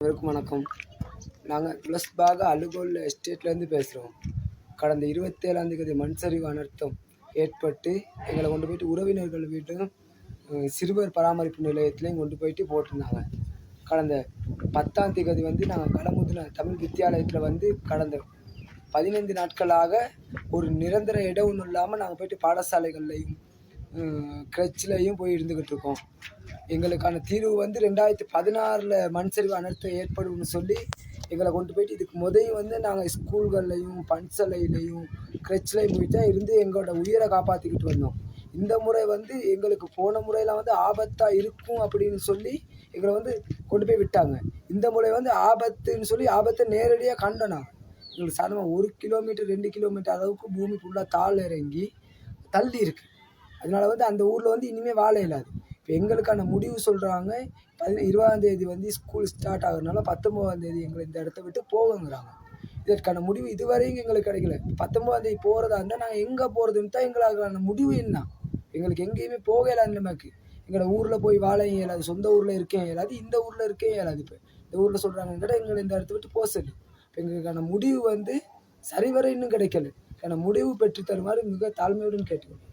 அனைவருக்கும் வணக்கம். நாங்கள் துளஸ்பாக அலுகோல் எஸ்டேட்லேருந்து பேசுகிறோம் கடந்த இருபத்தேழாம் தேதி மண் சரிவு அனர்த்தம் ஏற்பட்டு எங்களை கொண்டு போயிட்டு உறவினர்கள் வீட்டும் சிறுவர் பராமரிப்பு நிலையத்திலையும் கொண்டு போயிட்டு போட்டிருந்தாங்க. கடந்த பத்தாம் தேதி வந்து நாங்கள் களமுதின தமிழ் வித்தியாலயத்தில் வந்து கடந்த பதினைந்து நாட்களாக ஒரு நிரந்தர இடம் ஒன்றும் இல்லாமல் நாங்கள் போயிட்டு பாடசாலைகள்லையும் கிரச்சிலையும் போய் இருந்துக்கிட்டு இருக்கோம் எங்களுக்கான தீர்வு வந்து ரெண்டாயிரத்தி பதினாறில் மண் சரிவு அனர்த்தம் ஏற்படும்னு சொல்லி எங்களை கொண்டு போயிட்டு இதுக்கு முதல் வந்து நாங்கள் ஸ்கூல்கள்லையும் பன்சலையிலையும் கிரச்சிலையும் போய் தான் இருந்து எங்களோட உயிரை காப்பாற்றிக்கிட்டு வந்தோம். இந்த முறை வந்து எங்களுக்கு போன முறையில் வந்து ஆபத்தாக இருக்கும் அப்படின்னு சொல்லி எங்களை வந்து கொண்டு போய் விட்டாங்க. இந்த முறை வந்து ஆபத்துன்னு சொல்லி ஆபத்தை நேரடியாக கண்டனம் எங்களுக்கு சாதாரணமாக ஒரு கிலோமீட்டர் ரெண்டு கிலோமீட்டர் அளவுக்கு பூமி ஃபுல்லாக தாள் இறங்கி தள்ளி இருக்குது அதனால வந்து அந்த ஊரில் வந்து இனிமேல் வாழ இயலாது. இப்போ எங்களுக்கான முடிவு சொல்கிறாங்க பதி இருபதாந்தேதி வந்து ஸ்கூல் ஸ்டார்ட் ஆகுறதுனால பத்தொம்போதாந்தேதி எங்களை இந்த இடத்த விட்டு போகங்கிறாங்க இதற்கான முடிவு இதுவரையும் எங்களுக்கு கிடைக்கல. பத்தொம்போதாந்தேதி போகிறதா இருந்தால் நாங்கள் எங்கே போகிறதுன்னு தான் எங்களுக்கான முடிவு என்ன? எங்களுக்கு எங்கேயுமே போக இயலாத நிலைமைக்கு எங்களோட ஊரில் போய் வாழ இயலாது. சொந்த ஊரில் இருக்கே இயலாது. இந்த ஊரில் இருக்கே இயலாது இப்போ. இந்த ஊரில் சொல்கிறாங்க கூட எங்களை இந்த இடத்த விட்டு போக சொல்லி. இப்போ எங்களுக்கான முடிவு வந்து சரிவர இன்னும் கிடைக்கல. ஏன்னா முடிவு பெற்று தருமாறு மிக தாழ்மையுடன் கேட்டுக்கணும்